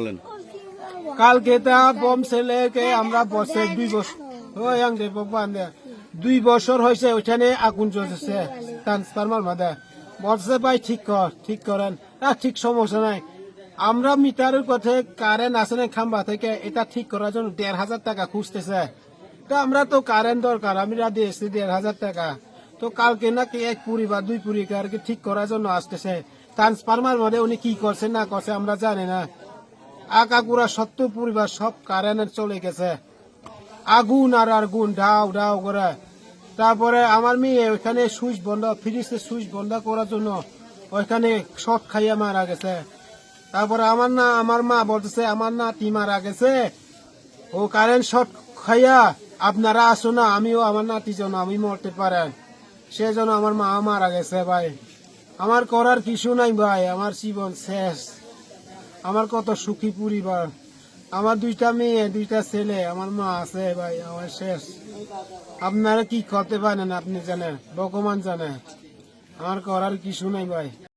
বলেন। কালকে তা বম ছেলেকে আমরা বসে দুই বছর ওই আং দে বাবা দুই বছর হয়েছে ওইখানে আগুন জ্বলছে ট্রান্সফার্মার মাদে বলছে, ভাই, ঠিক কর, ঠিক করেন। ঠিক সমস্যা নাই। আমরা মিটারের কথা কারেন্ট আছে না খাম্বা থেকে, এটা ঠিক করার জন্য দেড় হাজার টাকা খুঁজতেছে। তো আমরা তো কারেন্ট দরকার, আমি দিয়েছি দেড় হাজার টাকা। তো কালকে নাকি এক পুরি বা দুই পুরি আর কি ঠিক করার জন্য আসতেছে। ট্রান্সফার্মার মধ্যে উনি কি করছে না করছে আমরা জানি না। আকাগুড়া সত্তর পরিবার সব কারেন্ট চলে গেছে। আগুন আর আগুন ঢাউ ঢাউ করে। তারপরে আমার মেয়ে ওইখানে সুইচ বন্ধ ফ্রিজের সুইচ বন্ধ করার জন্য ওইখানে শর্ট খাইয়া মারা গেছে। তারপরে আমার না, আমার মা বলতেছে, আমার নাতি মারা গেছে। ও কারেন্ট শর্ট খাইয়া আপনারা আসো না, আমিও আমার নাতি যেন আমি মরতে পারেন। সে যেন আমার মা মারা গেছে ভাই। আমার করার কিছু নাই ভাই, আমার জীবন শেষ। আমার কত সুখী পরিবার আমার দুইটা মেয়ে, দুইটা ছেলে, আমার মা আছে ভাই, আমার শেষ। আপনারা কি করতে পারেন আপনি জানেন, ভগবান জানেন আমার করার কিছু নাই ভাই।